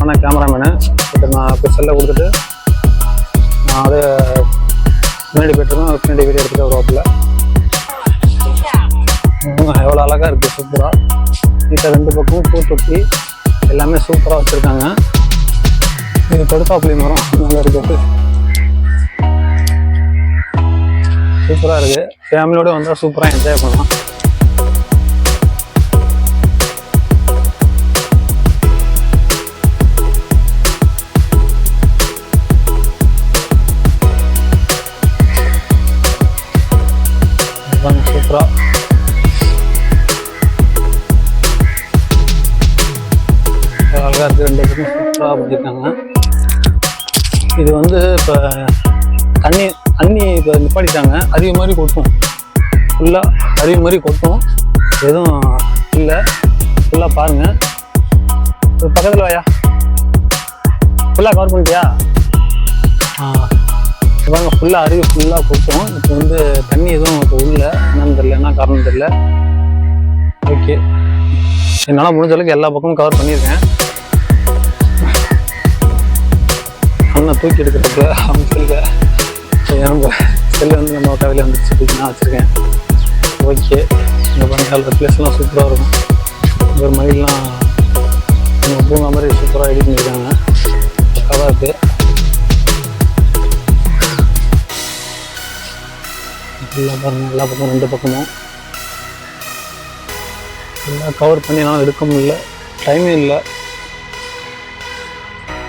ஆனால் கேமராமேனு இப்போ நான் இப்போ செல்லை கொடுத்துட்டு நான் அதை முன்னாடி போயிட்டுருக்கேன். பின்னாடி வீடியோ எடுத்துகிட்டு வருவாப்பில். எவ்வளோ அழகாக இருக்குது சூப்பராக வீட்டில் ரெண்டு பக்கமும் பூ தொட்டி எல்லாமே சூப்பராக வச்சுருக்காங்க. இது கொடுத்தாப்புளி மரம். நல்லா இருக்குது சூப்பராக இருக்குது ஃபேமிலியோடு வந்தால் சூப்பராக என்ஜாய் பண்ணலாம். இது வந்து இப்போ தண்ணி தண்ணி இப்போ நிப்பாட்டிட்டாங்க. அருவி மாதிரி கொட்டும். ஃபுல்லாக அருவி மாதிரி கொட்டும். எதுவும் இல்லை. ஃபுல்லாக பாருங்கள் பக்கத்தில் வாயா. ஃபுல்லாக கவர் பண்ணிட்டியா? ஆ. பாருங்க ஃபுல்லாக அருவி ஃபுல்லாக கொட்டும். இப்போ வந்து தண்ணி எதுவும் இப்போ இல்லை என்னன்னு தெரியல. என்ன காரணம் தெரியல. ஓகே என்னால் முடிஞ்ச அளவுக்கு எல்லா பக்கமும் கவர் பண்ணியிருக்கேன். நான் தூக்கி எடுக்கிறதுக்கு அவங்க செல்ல நம்ம செல்லு வந்து நம்ம கதையில் வந்துருச்சு தூக்கி நான் வச்சுருக்கேன். ஓகே இங்கே பாருங்க பிளேஸ்லாம் சூப்பராக இருக்கும். ஒரு மயிலாம் நம்ம பூங்கா மாதிரி சூப்பராக எடிட் பண்ணியிருக்காங்க. பக்காவாக இருக்குது ஃபுல்லாக பாருங்கள் எல்லா பக்கமும் ரெண்டு பக்கமும். எல்லாம் கவர் பண்ணி என்னால் எடுக்க முடியல டைமிங் இல்லை.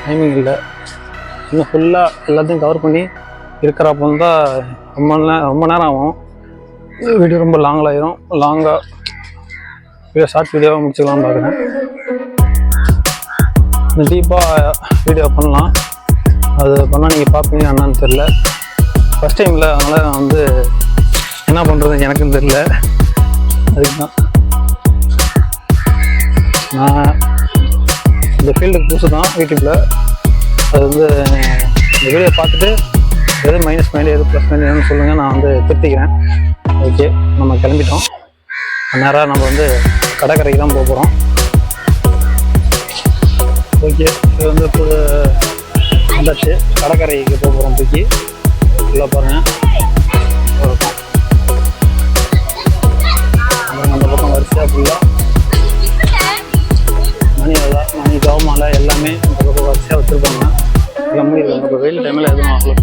டைமிங் இல்லை. இன்னும் ஃபுல்லாக எல்லாத்தையும் கவர் பண்ணி இருக்கிறப்ப தான் ரொம்ப நேரம் ரொம்ப நேரம் ஆகும். வீடியோ ரொம்ப லாங்கில் ஆயிரும். லாங்காக வீடியோ ஷார்ட் வீடியோவாக முடிச்சுக்கலாம்னு பார்க்குறேன் டீப்பாக வீடியோ பண்ணலாம். அது பண்ணால் நீங்கள் பார்ப்பீங்க என்னன்னு தெரில ஃபஸ்ட் டைமில் அதனால் நான் வந்து என்ன பண்ணுறது எனக்கும் தெரில அதுக்கு தான் நான் இந்த ஃபீல்டுக்கு புதுசு தான் யூடியூப்பில் அது வந்து இந்த வீடியோ பார்த்துட்டு எது மைனஸ் மைண்ட் எது ப்ளஸ் மைண்ட் சொல்லுங்கள் நான் வந்து திருத்திக்கிறேன். ஓகே நம்ம கிளம்பிட்டோம். நேராக நம்ம வந்து கடற்கரைக்கு தான் போக போகிறோம் ஓகே இது வந்து புது வந்தாச்சு. கடற்கரைக்கு போக போகிறோம் தூக்கி. உள்ளே பாருங்கள் இருக்கும் அந்த பக்கம் வரிசையாக ஃபுல்லாக மணி எல்லாமே பக்கம் வரிசையாக வச்சுருப்பாங்க. எல்லாம் மூடிடுவாங்க இப்போ வெயில் டைமில் எதுவும் அவ்வளோ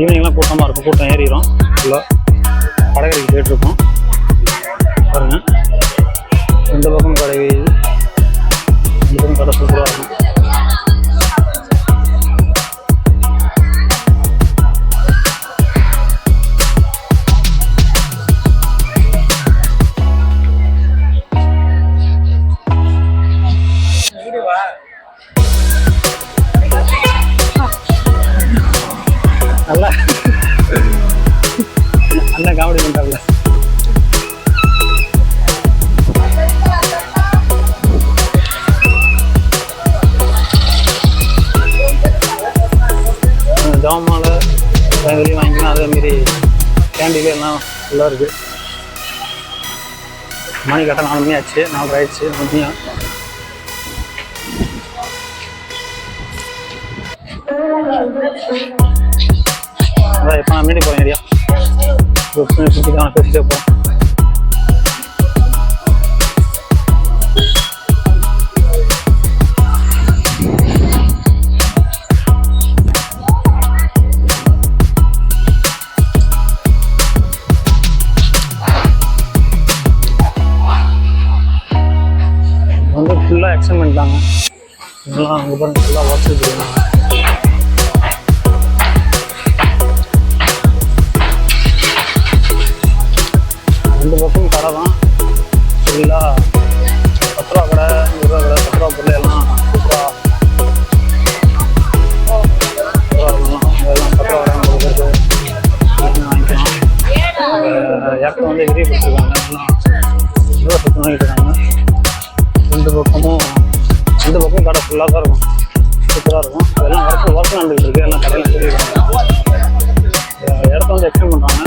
ஈவினிங்லாம் கூட்டமாக இருக்கும். கூட்டம் ஏறிடும் ஃபுல்லாக கடற்கரைக்கு போயிட்டுருக்கோம் பாருங்க. இந்த பக்கம் கடை இந்த பக்கம் கடை சூப்பராக கேண்டீன்ல எல்லாம் ஃபுல்லாக இருக்குது மணி கட்ட நாலு மணி ஆச்சு நாலு ஆயிடுச்சு நாலு மணியா அதான் இப்போ நான் மீட்டிங் போகிறேன் ஏரியா சுற்றி தான் பேசிட்டே போகிறேன் ஃபுல்லாக இதெல்லாம் அங்கே பாருங்க நல்லா ஒர்க் வச்சுருக்காங்க ரெண்டு பக்கம் கடை தான். ஃபுல்லாக பத்து ரூபா கடை நூறுரூவா கடை பத்து ரூபா பொருள் எல்லாம் சூப்பராக எல்லாம் பத்து ரூபா கடை வாங்கிக்கலாம். வந்து விரிவுபடுத்திருக்காங்க எல்லாம் வாங்கிட்டு இருக்காங்க. ரெண்டு பக்கமும் ரெண்டு கடை ஃபுல்லாக தான் இருக்கும். சூப்பராக இருக்கும். அதெல்லாம் ஒர்க் ஒர்க் நடந்துகிட்டு இருக்கு. எல்லாம் கடையில் சொல்லியிருக்காங்க இடத்த வந்து எக்ஸ்டெண்ட் பண்ணுறாங்க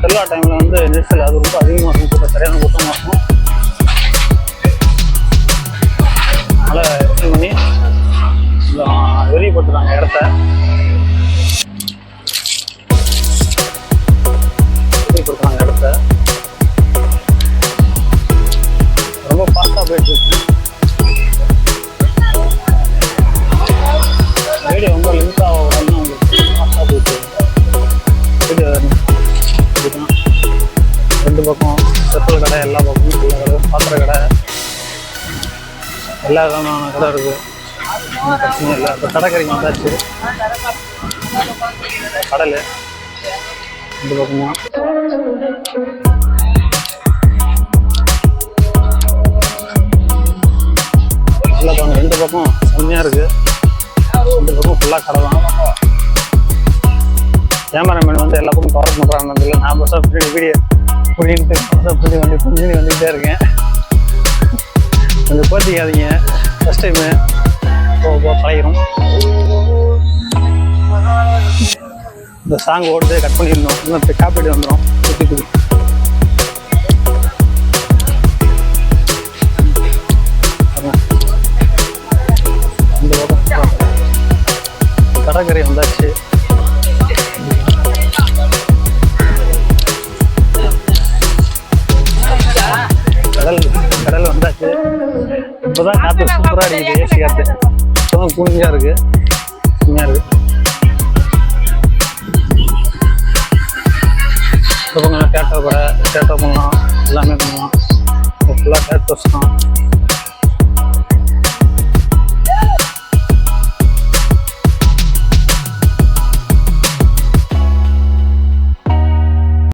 திருவிழா டைமில் வந்து நெரிசல் அது ரொம்ப அதிகமாக இருக்கும். சரியான கூட்டம் எல்லா விதமான கடை இருக்குது ஒண்ணும் பிரச்சனை இல்லை. இப்போ கடற்கரைக்கு வந்தாச்சு. கடல். இந்த பக்கமும் இல்லை பாருங்க. ரெண்டு பக்கம் செம்மையாக இருக்கு. ரெண்டு பக்கம் ஃபுல்லாக கடை தான் கேமராமேன் வந்து எல்லா பக்கம் கவர் பண்ணுறாங்க நான் பஸ்ஸாக வீடியோ புரியின்ட்டு பஸ்ஸாக வந்து புரிஞ்சு வந்துகிட்டே இருக்கேன். கொஞ்சம் கோச்சிக்காதீங்க ஃபஸ்ட் டைமு போக போக பழகிடும் இந்த சாங் ஓடுது கட் பண்ணியிருந்தோம் இன்னும் காப்பீடு வந்துடும் சுற்றி இந்த கடற்கரை வந்தாச்சு. கடல் கடல் வந்தாச்சு. இப்போதான் காற்று சூப்பராக அடிக்குது ஏசி காற்று இப்போதான் கூலிங்காக இருக்கு. செம்மையாக இருக்கு. இப்போ கொஞ்சம் தேட்டர் கடை தேட்டர் பண்ணலாம் எல்லாமே பண்ணலாம். ஃபுல்லாக தேட்டர்ஸ் தான்.